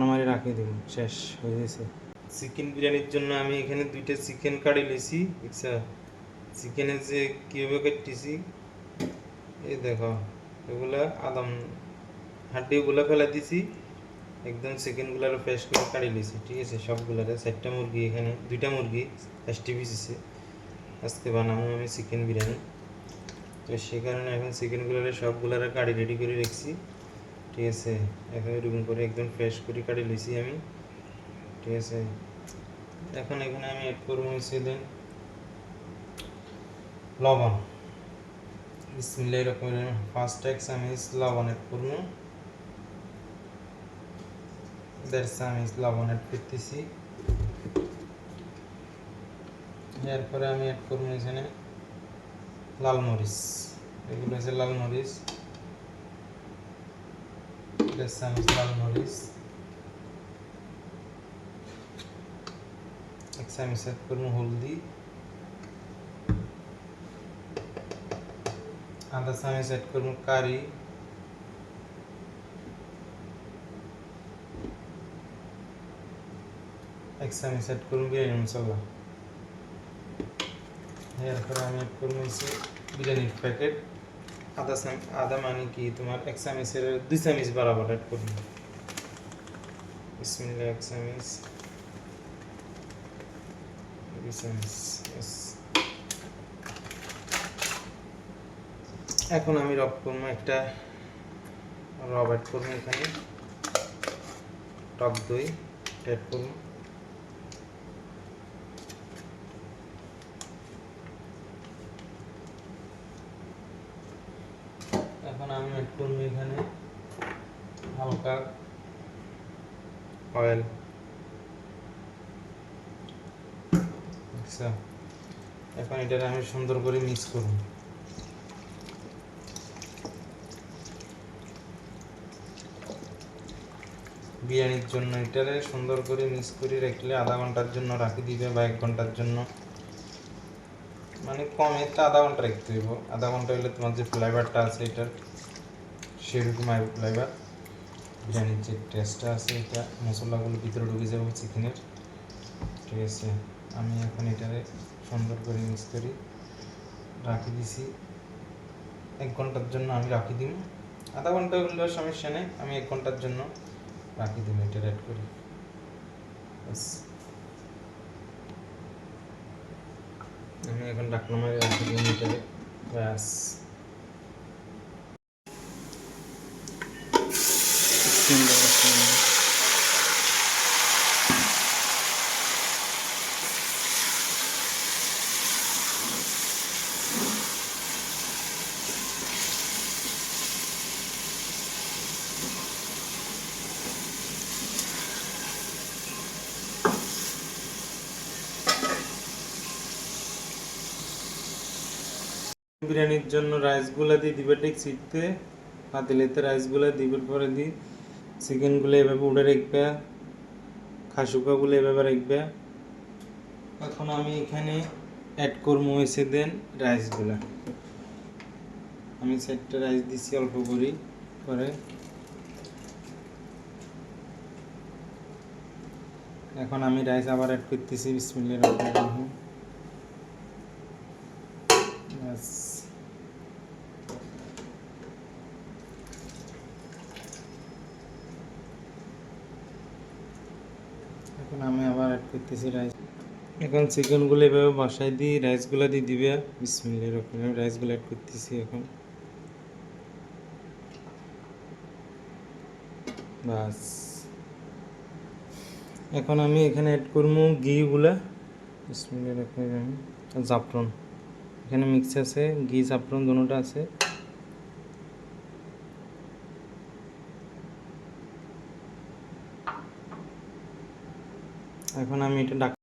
নামারি রাখি দিব, শেষ হয়ে গেছে। চিকেন বিরিয়ানির জন্য আমি এখানে দুইটা চিকেন কাটি লিছি, বুঝছা? চিকেনের যে কীভাবে কাটতেছি, এই দেখো, এগুলা আদম হাড্ডিগুলো ফেলা দিছি, একদম চিকেনগুলার ফ্রেশ করে কাটি লিছি, ঠিক আছে? সবগুলারে, চারটা মুরগি এখানে, দুইটা মুরগি এসটি পিস আজকে বানাবো আমি চিকেন বিরিয়ানি। তো সেই কারণে এখন চিকেনগুলারে সবগুলারে কাটি রেডি করে রেখেছি। ঠিক আছে এখন এরকম করে একদম ফ্রেশ করে কাটি লিছি আমি। ঠিক আছে, এখন এখানে আমি অ্যাড করব হচ্ছে দেন লবণ। বিসমিল্লাহ এরকম ফার্স্ট এক চামিচ লবণ অ্যাড করব। দেড় চামিচ লবণ অ্যাড করতেছি। এরপরে আমি অ্যাড করব এখানে লাল মরিচ। এগুলো হচ্ছে লাল মরিচ। দেড় চামচ লাল মরিচ এক চামচ অ্যাড করব হলদি আধা চামচ অ্যাড করব কারি এক চামচ অ্যাড করব বিরিয়ানি মশলা এরপরে আমি অ্যাড করব বিরিয়ানির প্যাকেট আধা আধা মানে কি? তোমার এক চামচের দুই চামচ বরাবর অ্যাড করব বিসমিল্লাহ, এক চামচ, দুই এখন আমি রব করব একটা রব অ্যাড করব এখানে। টক দই অ্যাড করব। এখন আমি অ্যাড করব এখানে হালকা অয়েল আচ্ছা এখন এটা আমি সুন্দর করে মিক্স করব। বিরিয়ানির জন্য এটারে সুন্দর করে মিক্স করে রাখলে আধা ঘণ্টার জন্য রাখি দিবে বা এক ঘণ্টার জন্য। মানে কমে তো আধা ঘণ্টা রাখতে হইব। আধা ঘণ্টা হলে তোমার যে ফ্লেভারটা আছে এটার সেরকম আর ফ্লেভার বিরিয়ানির যে টেস্টটা আছে এটা, মশলাগুলো ভিতরে ঢুকে যাবে চিকেনের ঠিক আছে, আমি এখন এটারে সুন্দর করে মিক্স করি। রাখি দিছি। এক ঘণ্টার জন্য আমি রাখি দিব আধা ঘণ্টা হলেও সমস্যা নেই, আমি এক ঘণ্টার জন্য রাখি দিব এটা অ্যাড করি। আমি এখন ডাকনা মারি রাখি দিই এটারে ব্যাস। সুন্দর বিরিয়ানির জন্য রাইসগুলো দিয়ে দিবে ঠিক শিখতে পাতিলেতে রাইসগুলো দিবার পরে দিই চিকেনগুলো এভাবে উড়ে রাখবে, খাসুকাগুলো এভাবে রাখবে। এখন আমি এখানে অ্যাড করব এসে দেন রাইসগুলো আমি চারটে রাইস দিচ্ছি অল্প করি পরে। এখন আমি রাইস আবার অ্যাড করতেছি, বিসমিল্লাহির রহমানির রহিম। ব্যাস। এখন আমি আবার অ্যাড করতেছি রাইস এখন চিকেনগুলো এভাবে বসাই দিই রাইসগুলো দিয়ে দিবে। বিসমিল্লাহির রহমানির রহিম রাইসগুলো অ্যাড করতেছি এখন। বাস। এখন আমি এখানে অ্যাড করব ঘিগুলা। রহিম আর জাফরান। এখানে মিক্স আছে, ঘি, জাফরান দুটোটা আছে। এখন আমি এটা ডাক